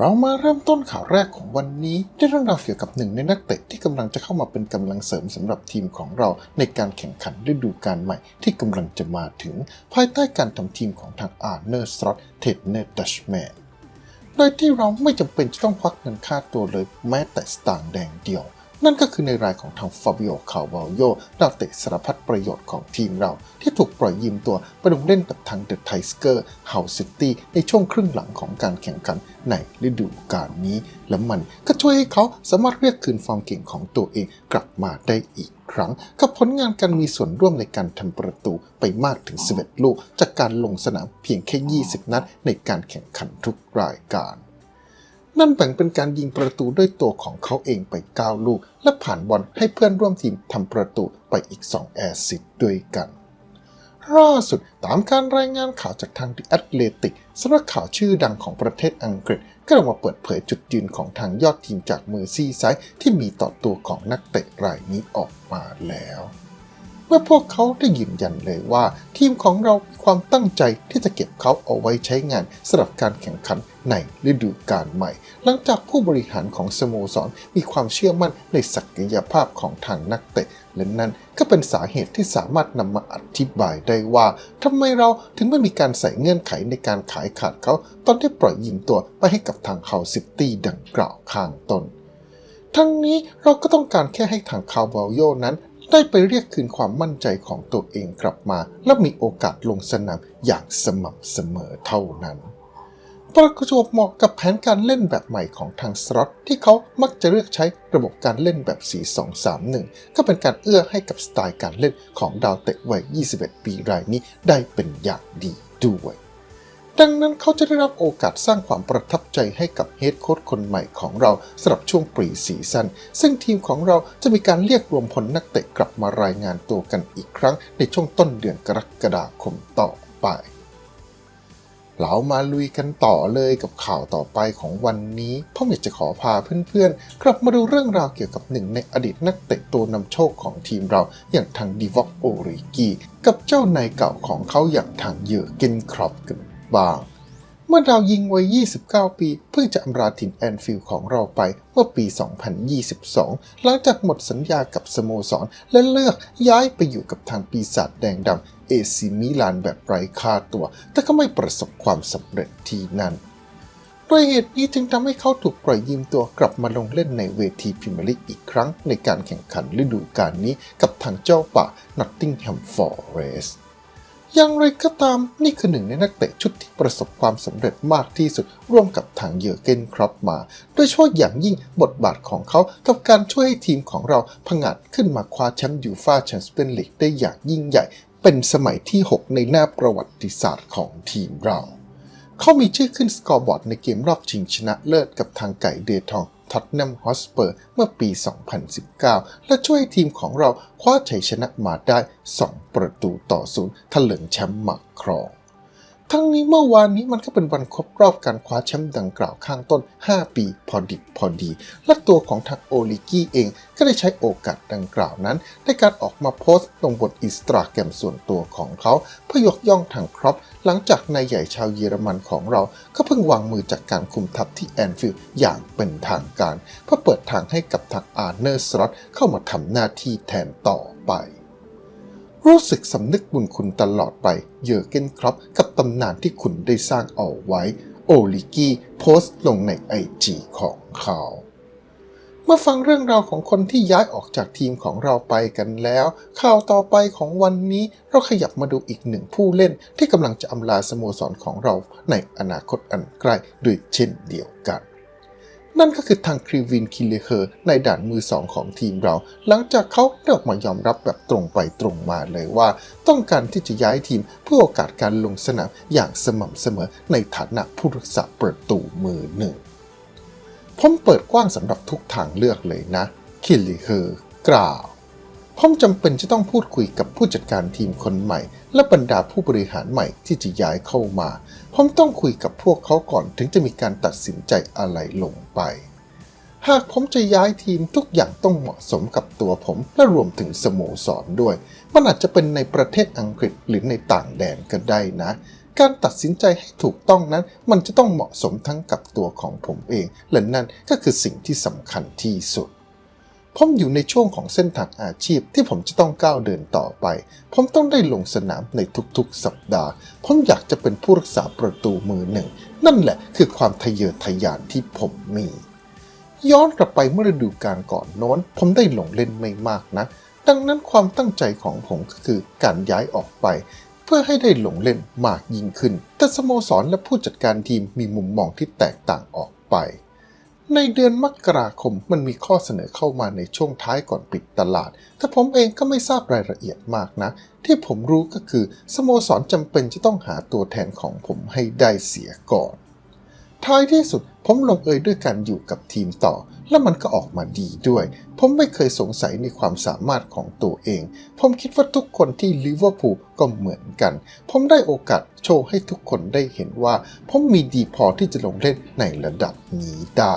เรามาเริ่มต้นข่าวแรกของวันนี้ด้วยเรื่องราวเกี่ยวกับหนึ่งในนักเตะที่กำลังจะเข้ามาเป็นกำลังเสริมสำหรับทีมของเราในการแข่งขันฤดูกาลใหม่ที่กำลังจะมาถึง ภายใต้การทำทีมของทางอาร์เนอร์สตรอตเทดเนอร์ดัชแมนโดยที่เราไม่จำเป็นจะต้องควักเงินค่าตัวเลยแม้แต่สตางค์แดงเดียว นั่นก็คือในรายของทางฟาบิโอคาวาโยดาวเตะสารพัดประโยชน์ของทีมเรา ที่ถูกปล่อยยืมตัวไปลงเล่นกับทางเดอะไทสเกอร์เฮาซิตี้ในช่วงครึ่งหลังของการแข่งขันในฤดูกาลนี้ และมันก็ช่วยให้เขาสามารถเรียกคืนความเก่งของตัวเองกลับมาได้อีกครั้ง กับผลงานการมีส่วนร่วมในการทำประตูไปมากถึง 11 ลูก จากการลงสนามเพียงแค่ 20 นัดในการแข่งขันทุกรายการ นั่นแบ่งเป็นการยิงประตูด้วยตัวของเขาเองไป 9 ลูก และผ่านบอลให้เพื่อนร่วมทีมทำประตูไปอีก 2 แอสซิสด้วยกันล่าสุดตามการรายงานข่าวจากทาง The Athletic สำนักข่าวชื่อดังของประเทศอังกฤษ ก็ออกมาเปิดเผยจุดยืนของทางยอดทีมจากเมอร์ซี่ไซด์ที่มีต่อตัวของนักเตะรายนี้ออกมาแล้ว เมื่อพวกเขาได้ยืนยันเลยว่า ทีมของเรามีความตั้งใจที่จะเก็บเขาเอาไว้ใช้งานสำหรับการแข่งขันในฤดูกาลใหม่ หลังจากผู้บริหารของสโมสรมีความเชื่อมั่นในศักยภาพของทางนักเตะ และนั่นก็เป็นสาเหตุที่สามารถนำมาอธิบายได้ว่าทำไมเราถึงไม่มีการใส่เงื่อนไขในการขายขาดเขา ตอนที่ปล่อยยิงตัวไปให้กับทางเฮาซิตี้ดังกล่าวข้างต้นทั้งนี้เราก็ต้องการแค่ให้ทางคาวบาโยนั้น ได้ไปเรียกคืนความมั่นใจของตัวเองกลับมา และมีโอกาสลงสนามอย่างสม่ำเสมอเท่านั้นประจวบเหมาะกับแผนการเล่นแบบใหม่ของทางสล็อตที่เขามักจะเลือกใช้ระบบการเล่นแบบ 4-2-3-1 ก็เป็นการเอื้อให้กับสไตล์การเล่นของดาวเตะวัย 21 ปีรายนี้ได้เป็นอย่างดีด้วย ดังนั้นเขาจะได้รับโอกาสสร้างความประทับใจให้กับเฮดโค้ชคนใหม่ของเราสำหรับช่วงปรีซีซั่นซึ่งทีมของเราจะมีการเรียกรวมพลนักเตะกลับมารายงานตัวกันอีกครั้ง ในช่วงต้นเดือนกรกฎาคมต่อไปเรามาลุยกันต่อเลยกับข่าวต่อไปของวันนี้พ่ออยากจะขอพาเพื่อนๆ กลับมาดูเรื่องราวเกี่ยวกับหนึ่งในอดีตนักเตะตัวนำโชคของทีมเราอย่างทางดีวอกโอริกีกับเจ้านายเก่าของเขาอย่างทางเยอร์เกนครอปกัน บาง เมื่อดาวยิงวัย 29 ปี เพิ่งจะอำลาถิ่นแอนฟิลด์ของเราไปเมื่อปี 2022 หลังจากหมดสัญญากับสโมสร และเลือกย้ายไปอยู่กับทางปีศาจแดงดำเอซิมิลานแบบไร้ค่าตัว แต่ก็ไม่ประสบความสำเร็จที่นั่นด้วยเหตุนี้จึงทำให้เขาถูกปล่อยยืมตัวกลับมาลงเล่นในเวทีพรีเมียร์ลีกอีกครั้งในการแข่งขันฤดูกาลนี้กับทางเจ้าป่านอตติงแฮมฟอร์เรส อย่างไรก็ตามนี่คือหนึ่งในนักเตะชุดที่ประสบความสำเร็จมากที่สุด ร่วมกับทางเยอร์เกนครอปมา โดยเฉพาะอย่างยิ่งบทบาทของเขากับการช่วยให้ทีมของเราผงาดขึ้นมาคว้าแชมป์ยูฟ่าแชมเปี้ยนลีกได้อย่างยิ่งใหญ่ เป็นสมัยที่ 6 ในหน้าประวัติศาสตร์ของทีมเรา เขามีชื่อขึ้นสกอร์บอร์ดในเกมรอบชิงชนะเลิศกับทางไก่เดทอง ท็อตแนมฮอสเปอร์เมื่อปี 2019 และช่วยให้ทีมของเราคว้าชัยชนะมาได้ 2 ประตูต่อศูนย์ถลิงแชมป์มาครอง ทั้งนี้เมื่อวานนี้มันก็เป็นวันครบรอบการคว้าแชมป์ดังกล่าวข้างต้น 5 ปีพอดิบพอดี และตัวของทางโอลิกี้เองก็ได้ใช้โอกาสดังกล่าวนั้น ในการออกมาโพสต์ลงบนอินสตาแกรมส่วนตัวของเขาเพื่อยกย่องทางครอปหลังจากนายใหญ่ชาวเยอรมันของเรา ก็เพิ่งวางมือจากการคุมทัพที่แอนฟิลด์อย่างเป็นทางการ เพื่อเปิดทางให้กับทางอาร์เนอร์สล็อตเข้ามาทำหน้าที่แทนต่อไป รู้สึกสำนึกบุญคุณตลอดไป เยอร์เกนครอปกับตำนานที่คุณได้สร้างเอาไว้ โอลิกี้โพสต์ลงในไอจีของเขาเมื่อฟังเรื่องราวของคนที่ย้ายออกจากทีมของเราไปกันแล้ว ข่าวต่อไปของวันนี้เราขยับมาดูอีกหนึ่งผู้เล่นที่กำลังจะอำลาสโมสรของเราในอนาคตอันใกล้ด้วยเช่นเดียวกัน นั่นก็คือทางครีวินคิเลเคอร์ในด่านมือสองของทีมเรา หลังจากเขาได้ออกมายอมรับแบบตรงไปตรงมาเลยว่า ต้องการที่จะย้ายทีมเพื่อโอกาสการลงสนามอย่างสม่ำเสมอในฐานะผู้รักษาประตูมือหนึ่งผมเปิดกว้างสำหรับทุกทางเลือกเลยนะคิลลิเคอร์กล่าว ผมจำเป็นจะต้องพูดคุยกับผู้จัดการทีมคนใหม่ และบรรดาผู้บริหารใหม่ที่จะย้ายเข้ามา ผมต้องคุยกับพวกเขาก่อนถึงจะมีการตัดสินใจอะไรลงไป หากผมจะย้ายทีมทุกอย่างต้องเหมาะสมกับตัวผม และรวมถึงสโมสรด้วย มันอาจจะเป็นในประเทศอังกฤษหรือในต่างแดนก็ได้นะ การตัดสินใจให้ถูกต้องนั้น มันจะต้องเหมาะสมทั้งกับตัวของผมเอง และนั่นก็คือสิ่งที่สำคัญที่สุด ผมอยู่ในช่วงของเส้นทางอาชีพที่ผมจะต้องก้าวเดินต่อไป ผมต้องได้ลงสนามในทุกๆ สัปดาห์ ผมอยากจะเป็นผู้รักษาประตูมือหนึ่ง นั่นแหละคือความทะเยอทะยานที่ผมมี ย้อนกลับไปเมื่อฤดูกาลก่อนโน้น ผมได้ลงเล่นไม่มากนะ ดังนั้นความตั้งใจของผมก็คือการย้ายออกไป เพื่อให้ได้ลงเล่นมากยิ่งขึ้น แต่สโมสรและผู้จัดการทีมมีมุมมองที่แตกต่างออกไป ในเดือนมกราคมมันมีข้อเสนอเข้ามาในช่วงท้ายก่อนปิดตลาด แต่ผมเองก็ไม่ทราบรายละเอียดมากนะ ที่ผมรู้ก็คือ สโมสรจำเป็นจะต้องหาตัวแทนของผมให้ได้เสียก่อน ท้ายที่สุดผมลงเอยด้วยการอยู่กับทีมต่อ และมันก็ออกมาดีด้วย ผมไม่เคยสงสัยในความสามารถของตัวเอง ผมคิดว่าทุกคนที่ลิเวอร์พูลก็เหมือนกัน ผมได้โอกาสโชว์ให้ทุกคนได้เห็นว่า ผมมีดีพอที่จะลงเล่นในระดับนี้ได้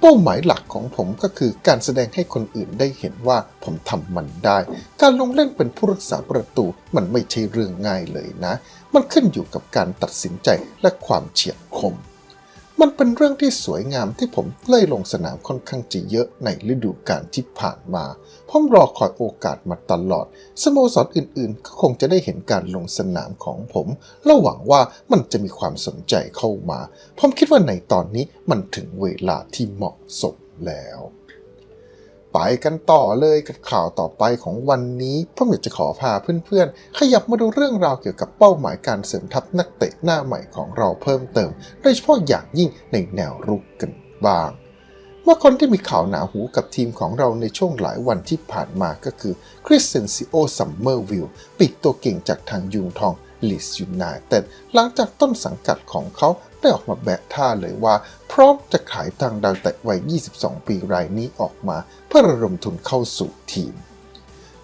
เป้าหมายหลักของผมก็คือการแสดงให้คนอื่นได้เห็นว่าผมทำมันได้ การลงเล่นเป็นผู้รักษาประตูมันไม่ใช่เรื่องง่ายเลยนะ มันขึ้นอยู่กับการตัดสินใจและความเฉียบคม มันเป็นเรื่องที่สวยงามที่ผมไล่ลงสนามค่อนข้างจะเยอะในฤดูกาลที่ผ่านมาผมรอคอยโอกาสมาตลอด สโมสรอื่นๆ ก็คงจะได้เห็นการลงสนามของผมและหวังว่ามันจะมีความสนใจเข้ามา ผมคิดว่าในตอนนี้มันถึงเวลาที่เหมาะสมแล้ว ไปกันต่อเลยกับข่าวต่อไปของวันนี้ผมอยากจะขอพาเพื่อนๆ ขยับมาดูเรื่องราวเกี่ยวกับเป้าหมายการเสริมทัพนักเตะหน้าใหม่ของเราเพิ่มเติม โดยเฉพาะอย่างยิ่งในแนวรุกกันบ้างเมื่อคนที่มีข่าวหนาหูกับทีมของเราในช่วงหลายวันที่ผ่านมาก็คือคริสเซนซิโอซัมเมอร์วิลปีกตัวเก่งจากทางยุงทองลิสยูไนเต็ดหลังจากต้นสังกัดของเขาได้ออกมาแบะท่าเลยว่า พร้อมจะขายทางดาวเตะวัย 22 ปีรายนี้ออกมาเพื่อระดมทุนเข้าสู่ทีม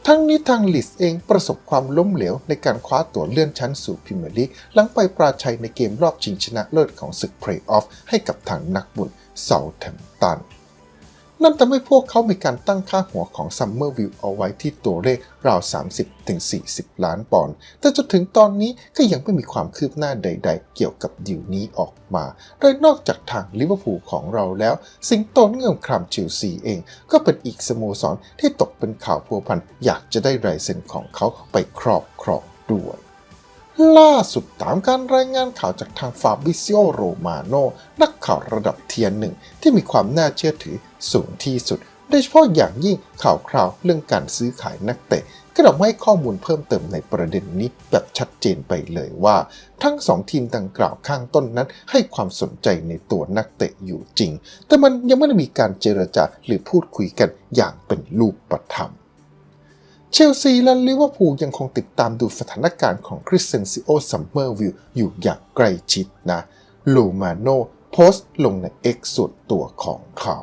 ทั้งนี้ทางลิสเองประสบความล้มเหลวในการคว้าตั๋วเลื่อนชั้นสู่พรีเมียร์ลีกหลังไปปราชัยในเกมรอบชิงชนะเลิศของศึกเพลย์ออฟให้กับทางนักบุญเซาแทมป์ตัน นั่นทำให้พวกเขามีการตั้งค่าหัวของซัมเมอร์วิวเอาไว้ที่ตัวเลขราว 30-40 ล้านปอนด์ แต่จนถึงตอนนี้ก็ยังไม่มีความคืบหน้าใด ๆ เกี่ยวกับดีลนี้ออกมาโดยนอกจากทางลิเวอร์พูลของเราแล้ว สิงโตเงื่อมครามชิลซีเอง ก็เป็นอีกสโมสรที่ตกเป็นข่าวพัวพันอยากจะได้ลายเซ็นของเขาไปครอบครองด้วย ล่าสุดตามการรายงานข่าวจากทางฟาบิซิโอโรมาโนนักข่าวระดับเทียนหนึ่งที่มีความน่าเชื่อถือสูงที่สุด โดยเฉพาะอย่างยิ่งข่าวคราวเรื่องการซื้อขายนักเตะก็ได้ให้ข้อมูลเพิ่มเติมในประเด็นนี้แบบชัดเจนไปเลยว่า ทั้งสองทีมดังกล่าวข้างต้นนั้น ให้ความสนใจในตัวนักเตะอยู่จริง แต่มันยังไม่ได้มีการเจรจาหรือพูดคุยกันอย่างเป็นรูปธรรม เชลซีและลิเวอร์พูลยังคงติดตามดูสถานการณ์ของคริสเซนซิโอซัมเมอร์วิลอยู่อย่างใกล้ชิดนะลูมาโนโพสต์ลงใน X ส่วนตัวของเขา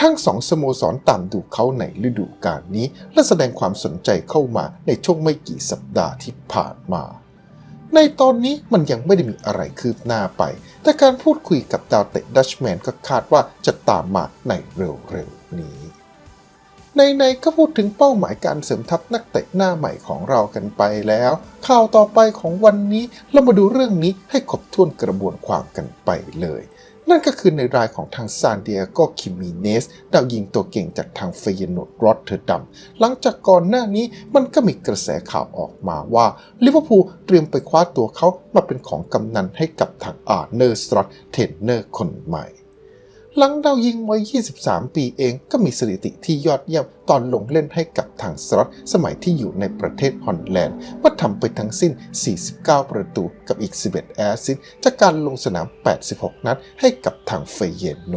ทั้งสองสโมสรตามดูเขาในฤดูกาลนี้ และแสดงความสนใจเข้ามาในช่วงไม่กี่สัปดาห์ที่ผ่านมา ในตอนนี้มันยังไม่ได้มีอะไรคืบหน้าไป แต่การพูดคุยกับดาวเตะดัชแมนก็คาดว่าจะตามมาในเร็วๆนี้ ในๆก็พูดถึงเป้าหมายการเสริมทัพนักเตะหน้าใหม่ของเรากันไปแล้ว ข่าวต่อไปของวันนี้เรามาดูเรื่องนี้ให้ครบถ้วนกระบวนความกันไปเลย นั่นก็คือในรายของทางซานเดียโกคิมิเนสดาวยิงตัวเก่งจากทางเฟยโนดรอตเทอร์ดัมหลังจากก่อนหน้านี้มันก็มีกระแสข่าวออกมาว่าลิเวอร์พูลเตรียมไปคว้าตัวเขามาเป็นของกำนันให้กับทางอาร์เนอร์สตรอตเทนเนอร์คนใหม่ หลังดาวยิงวัย 23 ปีเองก็มีสถิติที่ยอดเยี่ยมตอนลงเล่นให้กับทางสล็อตสมัยที่อยู่ในประเทศฮอลแลนด์ ว่าทำไปทั้งสิ้น 49 ประตูกับอีก 11 แอสซิสต์จากการลงสนาม 86 นัดให้กับทางเฟเยโน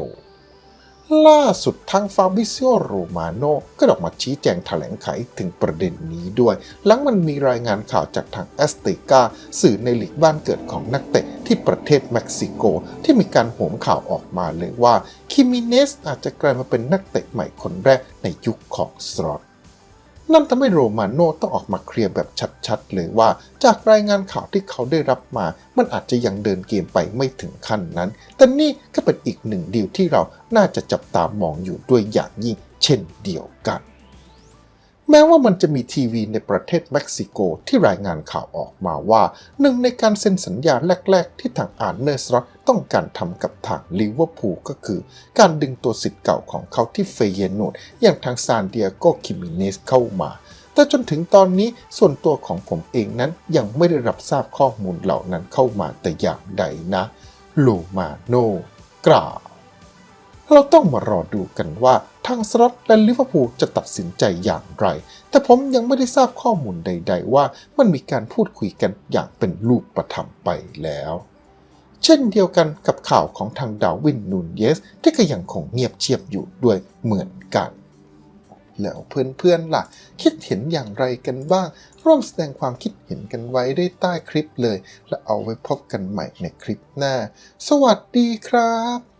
ล่าสุดทางฟาบิซิโอโรมาโนก็ออกมาชี้แจงแถลงไขถึงประเด็นนี้ด้วย หลังมันมีรายงานข่าวจากทางแอสติกาสื่อในหลีกบ้านเกิดของนักเตะที่ประเทศเม็กซิโก ที่มีการโหมข่าวออกมาเลยว่า คิมิเนสอาจจะกลายมาเป็นนักเตะใหม่คนแรกในยุคของสตรอต นั่นทำให้โรมาโน่ต้องออกมาเคลียร์แบบชัดๆ เลยว่า จากรายงานข่าวที่เขาได้รับมา มันอาจจะยังเดินเกมไปไม่ถึงขั้นนั้น แต่นี่ก็เป็นอีกหนึ่งดีลที่เราน่าจะจับตามองอยู่ด้วยอย่างยิ่งเช่นเดียวกัน แม้ว่ามันจะมีทีวีในประเทศเม็กซิโกที่รายงานข่าวออกมาว่า หนึ่งในการเซ็นสัญญาแรก ๆ ที่ทางอาร์เนอร์สล็อตต้องการทำกับทางลิเวอร์พูลก็คือ การดึงตัวสิทธิ์เก่าของเขาที่เฟเยโนดอย่างทางซานเดียโกคิมิเนสเข้ามาแต่จนถึงตอนนี้ส่วนตัวของผมเองนั้นยังไม่ได้รับทราบข้อมูลเหล่านั้นเข้ามาแต่อย่างใดนะโลมาโนกล่า เราต้องมารอดูกันว่าทางสล็อตและลิเวอร์พูลจะตัดสินใจอย่างไร แต่ผมยังไม่ได้ทราบข้อมูลใด ๆ ว่ามันมีการพูดคุยกันอย่างเป็นรูปประธรรมไปแล้ว เช่นเดียวกันกับข่าวของทางดาวินนูนเยส ที่ก็ยังคงเงียบเชียบอยู่ด้วยเหมือนกัน แล้วเพื่อนๆล่ะ คิดเห็นอย่างไรกันบ้าง ร่วมแสดงความคิดเห็นกันไว้ได้ใต้คลิปเลย และเอาไว้พบกันใหม่ในคลิปหน้า สวัสดีครับ